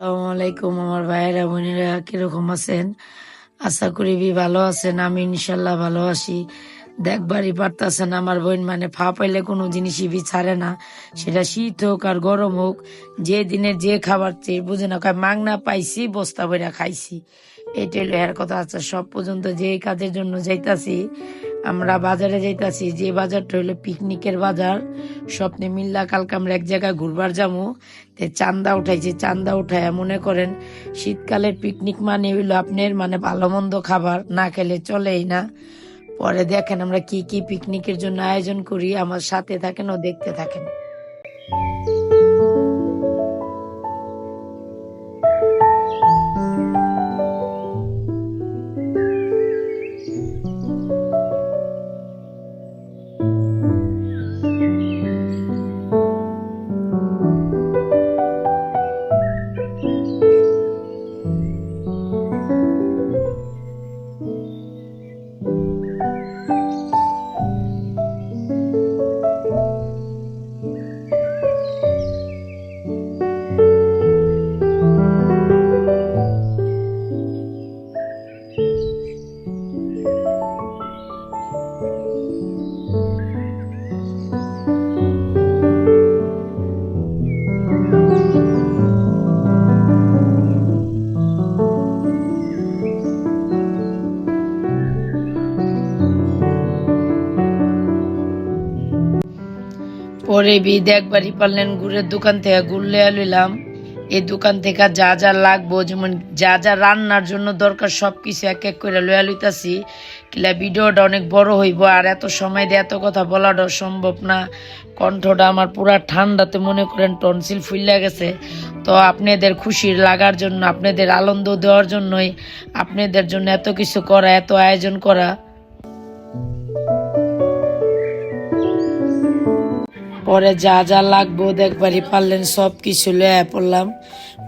আসসালামু আলাইকুম আমার ভাইয়েরা, বোনেরা, কীরকম আছেন? আশা করি বি ভালো আছেন, আমি ইনশাল্লাহ ভালো আছি। দেখবারই পারতাছেন, আমার বোন মানে ফা পাইলে কোনো জিনিসই বি ছাড়ে না। সেটা শীত হোক আর গরম হোক, যে দিনের যে খাবার চেয়ে বুঝে না মাংনা পাইছি, বস্তা বইরা খাইছি। এটাই হলো এর কথা আছে, সব পর্যন্ত যে কাজের জন্য যাইতাছি আমরা বাজারে যাইতাছি, যে বাজারটা হইল পিকনিকের বাজার, স্বপ্নে মিল্লা, কালকে আমরা এক জায়গায় ঘুরবার যাব তে চান্দা উঠাইছি, চান্দা উঠায় মনে করেন শীতকালের পিকনিক মানে হইল আপনার মানে ভালো মন্দ খাবার, না খেলে চলেই না। পরে দেখেন আমরা কি কি পিকনিকের জন্য আয়োজন করি, আমার সাথে থাকেন ও দেখতে থাকেন। পরে বিদ একবারই পারলেন গুড়ের দোকান থেকে গুড় লেয়া লইলাম। এই দোকান থেকে যা যা লাগবো, যেমন যা যা রান্নার জন্য দরকার সব কিছু এক এক করে লয়া লইতাছি। কিলা ভিডিওটা অনেক বড় হইব, আর এত সময় দিয়ে এত কথা বলাটা সম্ভব না। কণ্ঠটা আমার পুরা ঠান্ডাতে মনে করেন টনসিল ফুইলা গেছে। তো আপনাদের খুশির লাগার জন্য, আপনাদের আনন্দ দেওয়ার জন্যই, আপনাদের জন্য এত কিছু করা, এত আয়োজন করা। পরে যা যা লাগবো দেখবারই পারলেন সব কিছু লয়া পড়লাম।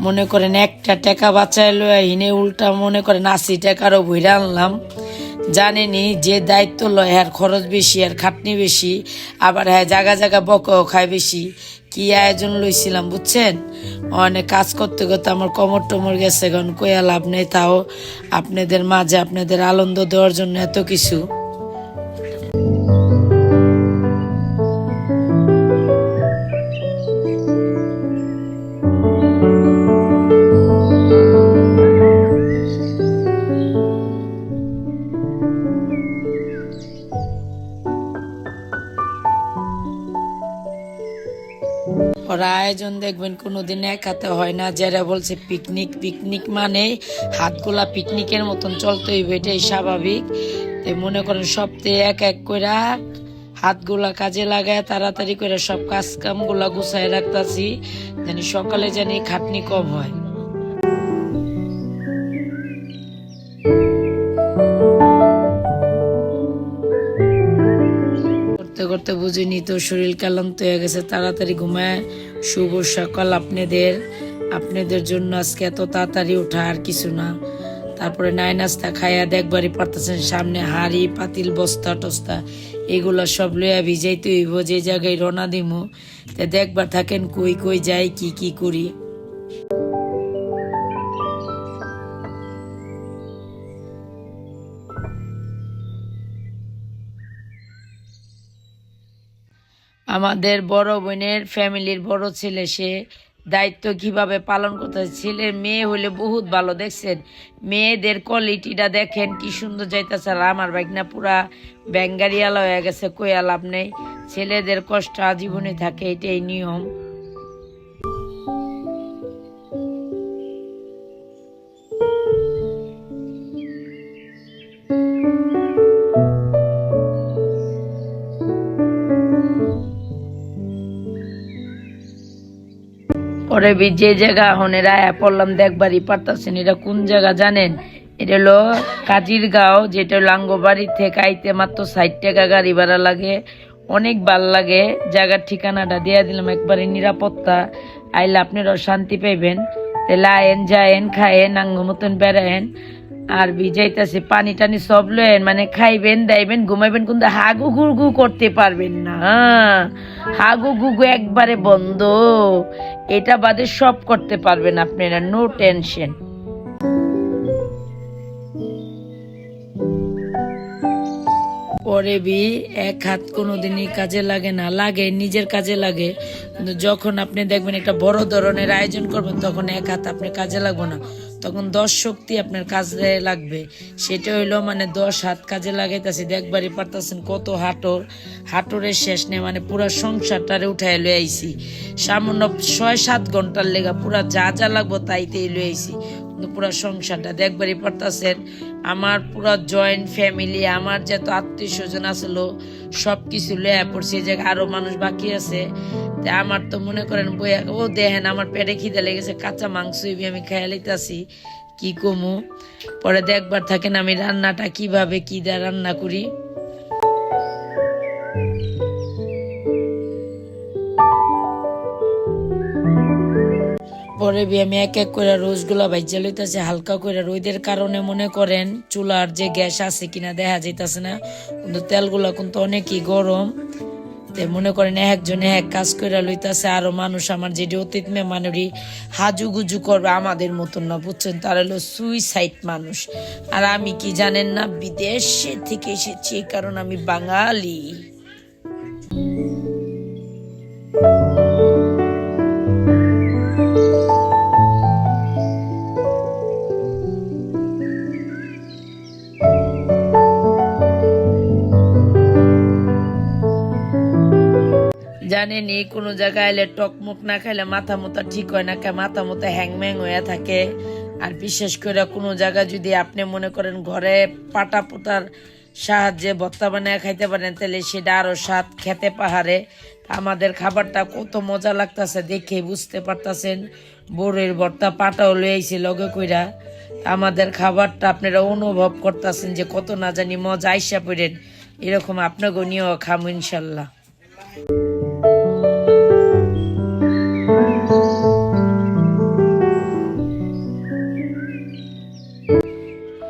মনে করেন একটা টাকা বাঁচায় লয়া হিনে উল্টা মনে করেন আশি টাকারও বইরা আনলাম। জানেনি যে দায়িত্ব লয়, হ্যার খরচ বেশি আর খাটনি বেশি, আবার হ্যাঁ জায়গা জায়গা বকও খায় বেশি। কি আয়োজন লইছিলাম বুঝছেন? অনেক কাজ করতে করতে আমার কমর টমর গেছে কারণ কইয়া লাভ নেই তাও। আপনাদের মাঝে আপনাদের আনন্দ দেওয়ার জন্য এত কিছু। আয়োজন দেখবেন কোনোদিন এক হাতে হয় না, যারা বলছে পিকনিক পিকনিক মানে হাতগুলা পিকনিকের মতন চলতে হইবে এটাই স্বাভাবিক। মনে করেন সপ্তাহে এক এক করে হাতগুলা কাজে লাগায়, তাড়াতাড়ি করে সব কাজ কামগুলা গুছাই রাখতাছি, জানি সকালে জানি খাটনি কম হয়। করতে বুঝিনি তো, শরীর ক্লান্ত হয়ে গেছে, তাড়াতাড়ি ঘুমায়। শুভ সকাল আপনাদের। আপনাদের জন্য আজকে এত তাড়াতাড়ি ওঠা আর কিছু না। তারপরে নাই নাস্তা খাইয়া দেখবারই পারতেছেন, সামনে হাড়ি, পাতিল, বস্তা, টস্তা, এগুলো সব লইয়া ভিজাইতে হইব, যে জায়গায় রওনা দিমু। তে দেখবার থাকেন কই কই যাই কি কি করি। আমাদের বড় বোনের ফ্যামিলির বড় ছেলে, সে দায়িত্ব কীভাবে পালন করতে। ছেলের মেয়ে হলে বহুত ভালো, দেখছেন? মেয়েদের কোয়ালিটিটা দেখেন, কি সুন্দর যাইতেছে। আর আমার বাইকনা পুরা ব্যাঙ্গারিয়ালা হয়ে গেছে, কইয়া লাভ নেই। ছেলেদের কষ্ট আজীবনে থাকে, এটাই নিয়ম। পরে যে জায়গা হনেরা পড়লাম দেখবারই পারতাছেন এটা কোন জায়গা জানেন? এটা হলো কাজির গাঁও যেটা লাঙ্গবাড়ি থেকে আইতে মাত্র ষাট টাকা গাড়ি ভাড়া লাগে। অনেক ভালো লাগে। জায়গার ঠিকানাটা দিয়ে দিলাম একবারে নিরাপত্তা। আইলে আপনারাও শান্তি পাইবেন। তাহলে আয়েন যায়েন, খায়েন, আঙ্গ মতন বেড়ায়েন। আর ভিজাইতেছে, পানি টানি সব লয়েন মানে খাইবেন, দাইবেন, ঘুমাইবেন কিন্তু হাগু গুগু করতে পারবেন না হ্যাঁ? হাগু গুগু একবারে বন্ধ। এটা বাদে সব করতে পারবেন আপনারা নো টেনশন পরে বি, এক হাত কোনোদিনই কাজে লাগে না, লাগে, নিজের কাজে লাগে। কিন্তু যখন আপনি দেখবেন একটা বড় ধরনের আয়োজন করবেন, তখন এক হাত আপনি কাজে লাগবে না। তখন দশ শক্তি আপনার কাজে লাগবে। সেটা হইল মানে দশ হাত কাজে লাগাইতেছি। দেখবারই পারতেছেন কত হাটর। হাটরের শেষ নেই মানে পুরো সংসারটারে উঠাই লয়ে আইছি। সামান্য ছয় সাত ঘণ্টার লেগা পুরা যা যা লাগবো তাইতেই লয়ে আইছি। কিন্তু পুরো সংসারটা দেখবারই পারতেছেন আমার পুরো জয়েন্ট ফ্যামিলি আমার যত আত্মীয় স্বজন আসলো সব কিছু লয়া পড়ছে যে আরও মানুষ বাকি আছে। তা আমার তো মনে করেন বইয়া, ও দেখেন আমার পেটে খিদে লেগেছে, কাঁচা মাংস আমি খেয়ে লইতাছি, কি কমু? পরে দেখবার থাকেন আমি রান্নাটা কীভাবে, কি দিয়ে রান্না করি। পরে আমি এক এক করে রোজগুলা ভাইজা লইতেছে, হালকা করে রোদের কারণে মনে করেন চুলার যে গ্যাস আছে কিনা দেখা যাইতাছে না। কিন্তু তেলগুলা কিন্তু অনেকই গরম। মনে করেন একজনে এক কাজ করে লইতাছে, আরও মানুষ আমার যেটি অতীত মে মেমানুরি হাজু গুজু করবে আমাদের মতন না, বুঝছেন? তারা হলো সুইসাইড মানুষ। আর আমি কি জানেন না, বিদেশে থেকে এসেছি কারণ আমি বাঙালি। জানেন এই কোনো জায়গায় এলে টকমুক না খাইলে মাথা মতো ঠিক হয় না মাথা মতো হ্যাংম্যাং হয়ে থাকে। আর বিশেষ করে কোনো জায়গায় যদি আপনি মনে করেন ঘরে পাটা পোতার সাহায্যে ভত্তা বানিয়ে খাইতে পারেন, তাহলে সেটা আরও স্বাদ খেতে পাহাড়ে। আমাদের খাবারটা কত মজা লাগতাছে দেখে বুঝতে পারতাছেন, বড়ের ভর্তা পাটাও লইয়াইছে লগে কইরা। আমাদের খাবারটা আপনারা অনুভব করতেছেন যে কত না জানি মজা আইসা পড়েন, এরকম আপনাকেও নিয়েও খাম ইনশাল্লাহ।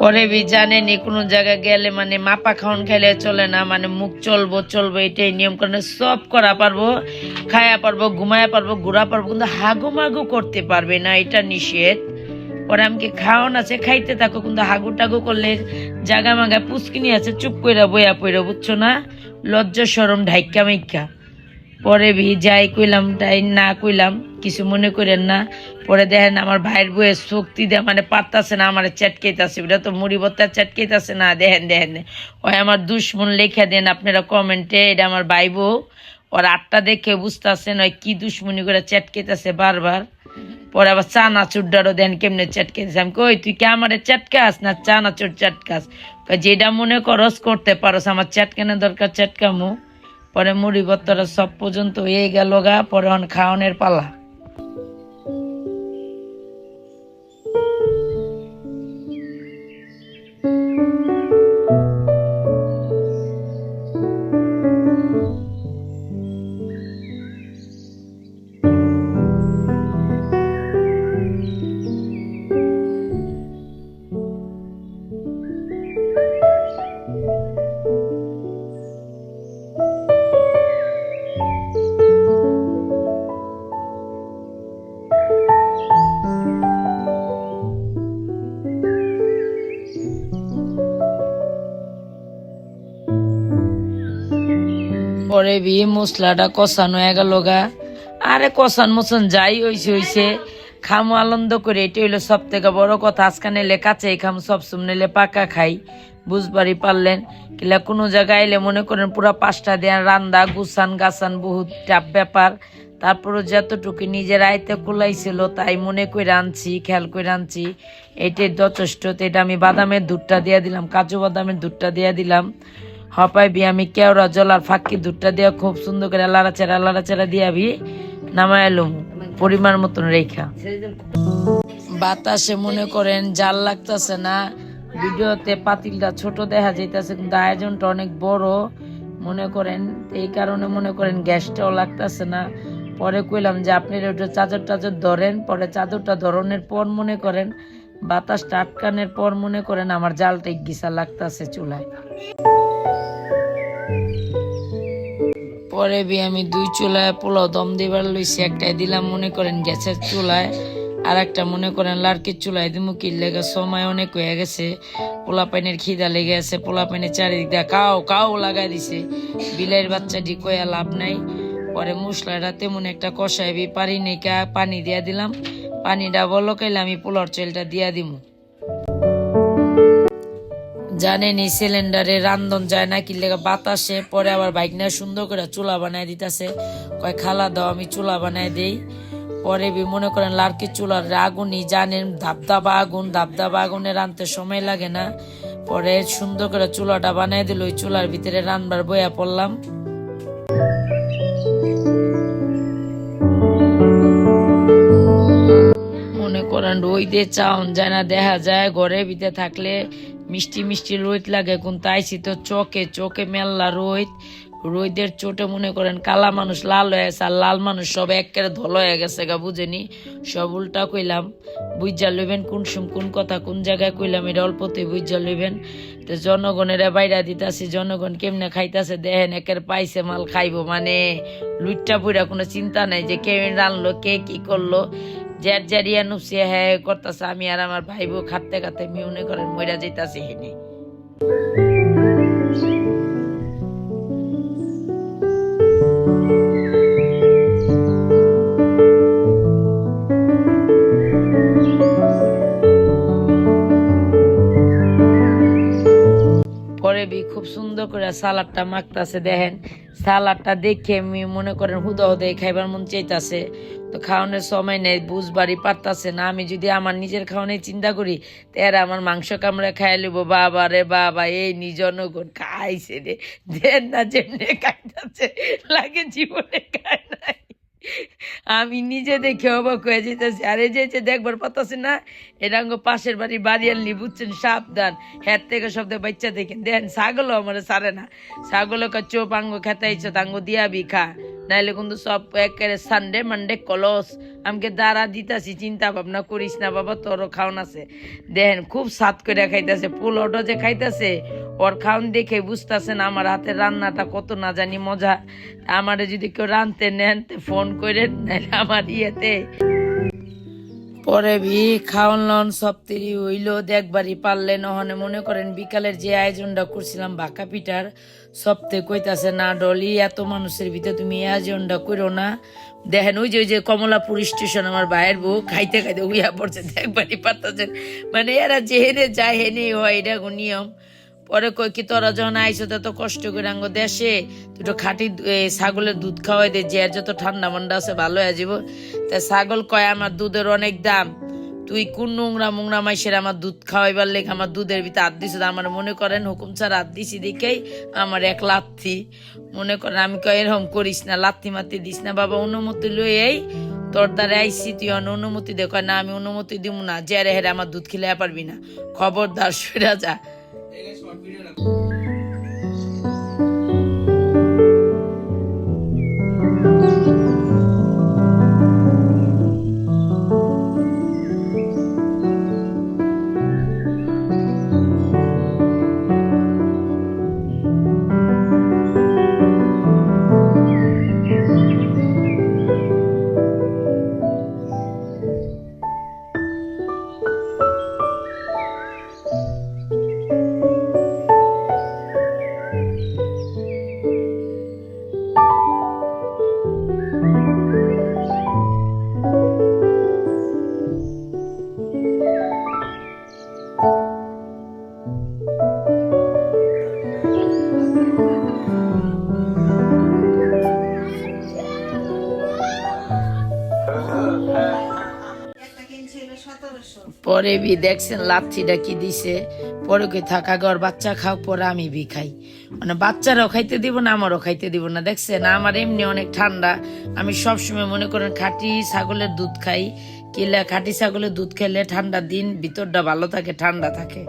পরে বি জানেনি কোনো জায়গায় গেলে মানে মাপা খাওয়ান খাইলে চলে না মানে মুখ চলবো চলবো, এটাই নিয়ম কারণে সব করা পারব, খায়া পারব, ঘুমায়া পারব, ঘুরা পারব, কিন্তু হাগু মাগু করতে পারবে না, এটা নিষেধ। পরে আমাকে খাওয়ান আছে, খাইতে থাকো, কিন্তু হাগু টাগু করলে জাগা মাগা পুচকিনি আছে, চুপ কইরা বইয়া পইরা বুঝছ না? লজ্জা সরম ঢাইকা মাইকা পরে ভি যাই কইলাম, তাই না কইলাম, কিছু মনে করেন না। পরে দেখেন আমার ভাইয়ের বউয়ের শক্তি দেয় মানে পারতাছে না, আমার চেটকেইতাছে ওটা তো? মুড়ি ভর্তা চেটকেইতাছে না, দেখেন দেখেন। ওই আমার দুশ্মন লেখা দেন আপনারা কমেন্টে, এটা আমার ভাই বউ। ওর আটটা দেখে বুঝতেছেন ওই কি দুশ্মনি করে চেটকেইতাছে বারবার। পরে আবার চানাচুর ডারও দেন কেমনে চেটকেইতেছে আমি কই, তুই কি আমার চেটকাস না চানাচুর চেটকাস কই যেটা মনে করস, করতে পারস, আমার চেটকানোর দরকার চেটকামু পরে মুড়ি ভর্তাটা সব পর্যন্ত হয়ে গেল গা পরে খাওয়ানোর পালা। পরে বি, মশলাটা কষানো গেল গা। আরে কষান মশান যাই হইছে হইছে। খামো আনন্দ করে এটা হইল সব থেকে বড় কথা। আজকে নিলে কাছে খাম সব সুম নিলে পাকা খাই। বুঝবারই পারলেন। কিলা কোনো জায়গায় এলে মনে করেন পুরা পাঁচটা দেন রান্দা গুসান গাছান বহুত টাপ ব্যাপার। তারপরে যতটুকু নিজের আয়তে কুলাইছিল, তাই মনে করে আনছি, খেয়াল করে আনছি। এটাই যথেষ্ট এটা আমি বাদামের দুধটা দিয়ে দিলাম, কাজু বাদামের দুধটা দিয়ে দিলাম। হপাই বি, আমি কেওড়া জলার ফাঁকি দুধটা দিয়ে খুব সুন্দর করে লাড়াচাড়া লাড়াচাড়া দিয়ে আবি নামাই এলুম পরিমাণ মতন রেখা বাতাসে মনে করেন জাল লাগতেছে না, ভিডিওতে পাতিলটা ছোট দেখা যাইতেছে, কিন্তু আয়োজনটা অনেক বড়। মনে করেন, এই কারণে মনে করেন গ্যাসটাও লাগতেছে না। পরে কইলাম যে আপনি ওটা চাদর টাদর ধরেন, পরে চাদরটা ধরনের পর মনে করেন বাতাসটা টাটকানের পর মনে করেন আমার জালটা গিসা লাগতাছে চুলায়। পরে বি আমি দুই চুলায় পোলাও দম দিবার লইছি, একটাই দিলাম মনে করেন গ্যাসের চুলায় আর একটা মনে করেন লার্কির চুলায় দিমু কি লেগে সময় অনেক হয়ে গেছে পোলা পাইনের খিদা লেগে আছে পোলা পাইনের চারিদিক দিয়ে কাও কাও লাগাই দিছে, বিলের বাচ্চাটি কয়া লাভ নাই, পরে মশলাটা তেমন একটা কষাইবি পারি নেকা পানি দিয়া দিলাম পানিটা বলো কাইলে আমি পোলার চালটা দিয়া দিমু। জানেনি সিলিন্ডারে রান্ধন যায় না, কি লেগে বাতাসে, পরে আবার বাইক নিয়ে সুন্দর করে চুলা বানায় দিতেছে। কয়, খালা দাও, আমি চুলা বানায় দেই। পরে বি মনে করেন লার্কির চুলার আগুনই জানেন, ধাপধাপা আগুন, ধাপধাপা আগুনে রানতে সময় লাগে না। পরে সুন্দর করে চুলাটা বানাই দিল, ওই চুলার ভিতরে রানবার বইয়া পড়লাম। করেন রইদে চাউন যায় না দেখা যায় ঘরে ভিতরে থাকলে মিষ্টি মিষ্টি রোদ লাগে। কোন তাইছি তো চোখে চোখে মেল্লা রোদ। রোদের চোটে মনে করেন কালা মানুষ লাল হয়ে গেছে, আর লাল মানুষ সব একেবারে ধল হয়ে গেছে গা, বুঝেনি? সব উল্টা কইলাম। বুঝা লইবেন কোন সুম, কোন কথা, কোন জায়গায় কইলাম, এটা অল্পতে বুঝা লইবেন। তো জনগণের বাইরা দিতাছে, জনগণ কেমনে খাইতাছে, দেখেন একের পাইছে মাল, খাইবো মানে। লুইটটা পুরা কোনো চিন্তা নাই যে কে রানলো, কে কি করল। যার জারিয়া নুসিয়া হ্যাঁ করতেছে আমি আর আমার ভাই বউ খাটতে খাটতে মিউনে করেন মইরা যাইতাছে হেনে। পরে খুব সুন্দর করে সালাডটা মাখতাছে, দেখেন। সালাডটা দেখে আমি মনে করেন হুদা হুদাই খাইবার মন চাইতাছে। তো খাওয়ানোর সময় নেই, বুঝবারই পারতাছে না। আমি যদি আমার নিজের খাওয়ানোর চিন্তা করি, তো এরা আমার মাংস কামড়ে খাই লিব বাবা রে বাবা, এই নিজনগণ খাইছে রে। দেন না যেমনি খাইতাছে, লাগে জীবনে খায় নাই। আমি নিজে দেখে অবাক হয়ে যেতেছি আর এই যে দেখবার পাতাছি না, এটা আঙ্গ পাশের বাড়ি বাড়ি আনলি বুঝছেন? সাবধান। হ্যার থেকে শব্দ বাচ্চা দেখেন দেখেন ছাগলও আমার সারে না। ছাগলও কা চোপ, আঙ্গ খেতাইছো তাঙ্গ দিয়াবি খা। নাইলে কিন্তু সব একেবারে সানডে মানডে কলস আমাকে দাঁড়া দিতাছি, চিন্তা ভাবনা করিস না বাবা, তোরও খাওন আছে। দেখেন খুব সাত করে খাইতেছে পোলাওটা যে খাইতেছে, ওর খাওন দেখে বুঝতেছেন আমার হাতের রান্নাটা কত না জানি মজা। আমারে যদি কেউ রানতে নেন ফোন করে নাইলে পরে ভি খাওয়ান লন সপ্তরি হইল, দেখবারই পারলে নহনে মনে করেন বিকালের যে আয়োজনটা করছিলাম বাঁকা পিঠার সপ্তে কইতাছে, না ডলি, এত মানুষের ভিতরে তুমি আয়োজনটা করো না। দেখেন ওই যে ওই যে কমলাপুর স্টেশন, আমার ভাইয়ের বউ খাইতে খাইতে উইয়া পড়ছে, দেখবারই পারতেছেন। মানে এরা যে হেনে যায় হেনে হয়, এটা নিয়ম। পরে কই কি, তোরা যখন আইসো তত কষ্ট করে আঙ্গ দেশে, দুটো খাঁটি ছাগলের দুধ খাওয়াই দে, যে যত ঠান্ডা মান্ডা আছে ভালো হয়ে যাব তা ছাগল কয়, আমার দুধের অনেক দাম, তুই কোন নোংরা মোংরা মাইসের আমার দুধ খাওয়াইবার লেগে আমার দুধের ভিতরে হাত দিছে আমার মনে করেন, হুকুম ছাড়া হাত দিছি দেখেই আমার এক লাথি মনে করেন, আমি কয়, এরকম করিস না লাথি মাতি দিস না, বাবা, অনুমতি লই এই, তোর দ্বারা আইসি তুই অন অনুমতি দে। কয়, না, আমি অনুমতি দিব না, যে রে হেরে আমার দুধ খেলে পারবি না। খবরদার সরে যা। Thank you. পরে বি দেখছেন লাচ্ছিটা কি দিছে, পরে কই, থাকা ঘর, বাচ্চা খাও, পরে আমি বি খাই। মানে বাচ্চারাও খাইতে দিব না, আমারও খাইতে দিব না। দেখছেন, আমার এমনি অনেক ঠান্ডা। আমি সবসময় মনে করেন খাঁটি ছাগলের দুধ খাই, কিলা খাঁটি ছাগলের দুধ খেলে ঠান্ডা দিন, ভিতরটা ভালো থাকে, ঠান্ডা থাকে।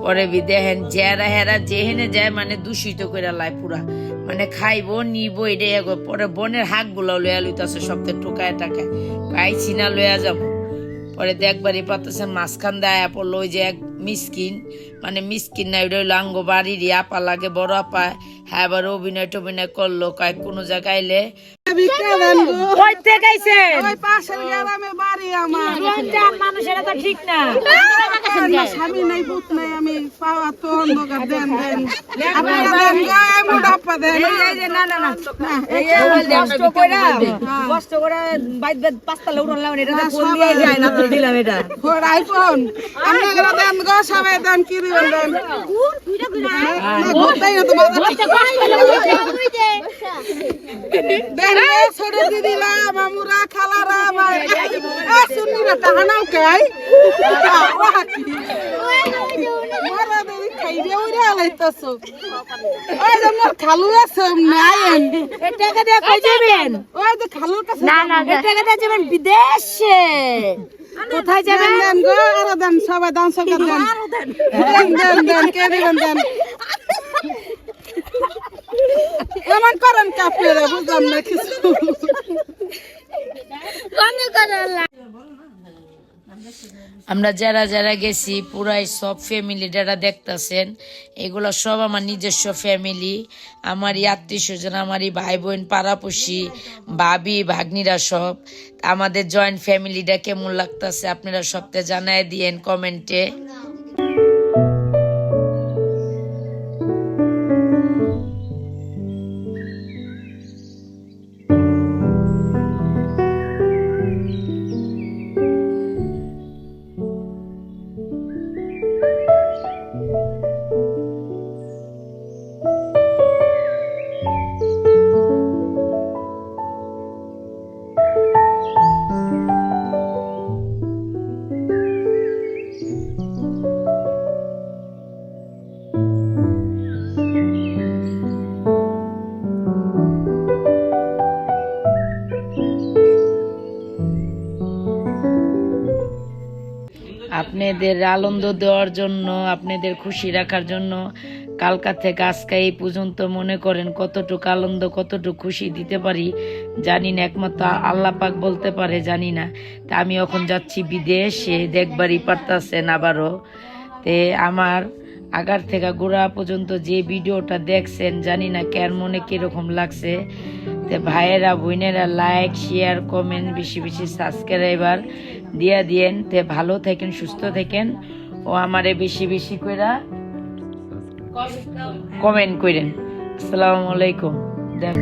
পরে বি দেখেন জেরা হেরা, যেহেনে যায় মানে দূষিত করে লাই পুরা। মানে খাইবো, নিবো, এটাই পরে বনের হাকগুলো লইয়া লইতাছে সপ্তাহে টোকায় টাকায়। পাইছি না, লইয়া যাব। পরে দেখবারই পাতাসের মাঝখান দেয়া পড়ল, ওই যে এক মিসকিন। মানে মিসকিন না, ওইটা হইল আঙ্গ আপা লাগে, বড় আপা। হ্যাঁ এবার অভিনয় টভিনয় করল, কয়েক কোনো জায়গায় এলে কই থেকে আইছেন ওই পাশের গ্রামে বাড়ি আমার জোয়ান মানুষেরা তো ঠিক না স্বামী নাই পুত নাই আমি পাওয়া তো অন্ধকার দেন দেন দেন দেন দেন দেন দেন দেন ছোট দিদিরা মামুরা খালারা আমার শুনিরা কাই খালু আছে বিদেশে কোথায় যাবেন দেন দেন গো আরও দেন সবাই দান সবাই দেন দেন দেন দেন কে দেন এমন করেন কাপড়ে বুঝলাম না কিছু। আমরা যারা যারা গেছি পুরাই সব ফ্যামিলি যারা দেখতেছেন এগুলো সব আমার নিজস্ব ফ্যামিলি আমারই আত্মীয় স্বজন আমারই ভাই বোন পাড়াপড়শি ভাবি ভাগ্নিরা সব। আমাদের জয়েন্ট ফ্যামিলিটা কেমন লাগতেছে আপনারা সবটা জানায় দিয়েন কমেন্টে। আপনাদের আনন্দ দেওয়ার জন্য, আপনাদের খুশি রাখার জন্য কালকা থেকে আজকে এই পর্যন্ত মনে করেন কতটুকু আনন্দ, কতটুকু খুশি দিতে পারি, জানি না, একমাত্র আল্লাহ পাক বলতে পারে, জানি না। তা আমি এখন যাচ্ছি বিদেশে, দেখবারই পারতাছেন আবারও। তে আমার আগার থেকে গোড়া পর্যন্ত যে ভিডিওটা দেখছেন, জানি না কেন মনে কীরকম লাগছে। তে ভাইয়েরা বোনেরা লাইক শেয়ার কমেন্ট বেশি বেশি সাবস্ক্রাইবার দিয়া দিয়েন। তে ভালো থাকেন সুস্থ থাকেন। ও আমারে বেশি বেশি কইরা কমেন্ট করেন আসসালামু আলাইকুম। দেখ